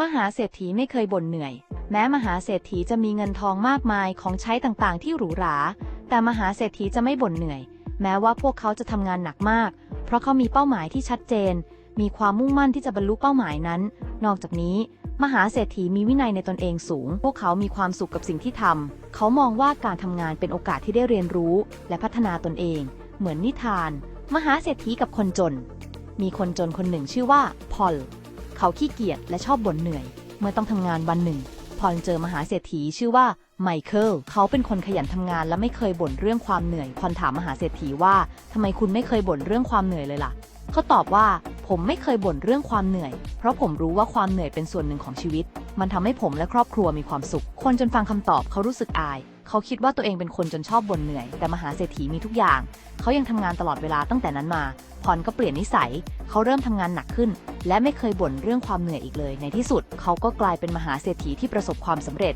มหาเศรษฐีไม่เคยบ่นเหนื่อย แม้มหาเศรษฐีจะมีเงินทองมากมายของใช้ต่างๆ ที่หรูหรา แต่มหาเศรษฐีจะไม่บ่นเหนื่อย แม้ว่าพวกเขาจะทำงานหนักมาก เพราะเขามีเป้าหมายที่ชัดเจน มีความมุ่งมั่นที่จะบรรลุเป้าหมายนั้น นอกจากนี้ มหาเศรษฐีมีวินัยในตนเองสูง พวกเขามีความสุขกับสิ่งที่ทำเขามองว่าการทำงานเป็นโอกาสที่ได้เรียนรู้ และพัฒนาตนเอง เหมือนนิทาน มหาเศรษฐีกับคนจน มีคนจนคนหนึ่งชื่อว่าพอล เขาขี้เกียจและชอบบ่นเหนื่อย เมื่อต้องทำงานวันหนึ่งพอลเจอมหาเศรษฐีชื่อว่าไมเคิลเขาเป็นคนขยันทำงานและไม่เคยบ่นเรื่องความเหนื่อยพอลถามมหาเศรษฐีว่าทำไมคุณไม่เคยบ่นเรื่องความเหนื่อยเลยล่ะ เขาตอบว่า ผมไม่เคยบ่นเรื่องความเหนื่อย เพราะผมรู้ว่าความเหนื่อยเป็นส่วนหนึ่งของชีวิต มันทำให้ผมและครอบครัวมีความสุข คนจนฟังคำตอบเขารู้สึกอาย เขาคิดว่าตัวเองเป็นคนจนชอบบ่นเหนื่อย แต่มหาเศรษฐีมีทุกอย่าง เขายังทำงานตลอดเวลาตั้งแต่นั้นมาพรก็เปลี่ยนนิสัย เขาเริ่มทำงานหนักขึ้น และไม่เคยบ่นเรื่องความเหนื่อยอีกเลย ในที่สุด เขาก็กลายเป็นมหาเศรษฐีที่ประสบความสำเร็จ